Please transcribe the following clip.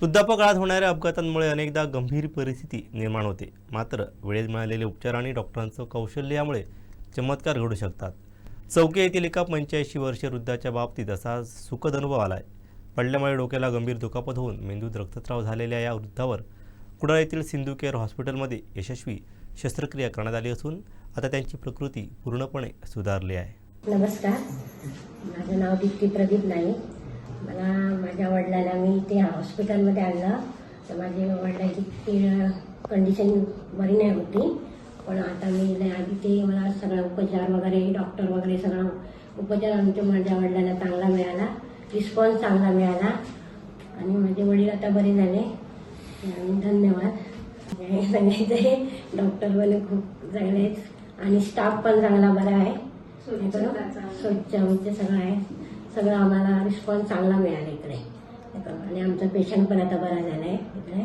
वृद्धापकाळात होणाऱ्या अपघातांमुळे अनेकदा गंभीर परिस्थिती निर्माण होते. मात्र वेळेत मिळालेले उपचार आणि डॉक्टरांचं कौशल्य यामुळे चमत्कार घडू शकतात. चौके येथील एका पंच्याऐंशी वर्ष वृद्धाच्या बाबतीत असा सुखद अनुभव आलाय. पडल्यामुळे डोक्याला गंभीर दुखापत होऊन मेंदूत रक्तस्राव झालेल्या या वृद्धावर कुडाळ येथील सिंधू केअर हॉस्पिटलमध्ये यशस्वी शस्त्रक्रिया करण्यात आली असून आता त्यांची प्रकृती पूर्णपणे सुधारली आहे. नमस्कार. माझं नाव दीप्ती प्रदीप नाईक. मला माझ्या वडिलांना मी इथे हॉस्पिटलमध्ये आणलं. तर माझ्या वडिलांची ती कंडिशन बरी नाही होती. पण आता मी इला- इथे मला सगळा उपचार वगैरे डॉक्टर वगैरे सगळा उपचार आमच्या माझ्या वडिलांना चांगला मिळाला. रिस्पॉन्स चांगला मिळाला. आणि माझे वडील आता बरे झाले. आणि धन्यवाद. हे सांगायचं डॉक्टर पण खूप चांगले आहेत. आणि स्टाफ पण चांगला बरा आहे. स्वच्छ उच्च सगळं आहे. सगळं आम्हाला रिस्पॉन्स चांगला मिळाला इकडे. आणि आमचा पेशंट पण आता बरा झाला आहे इकडे.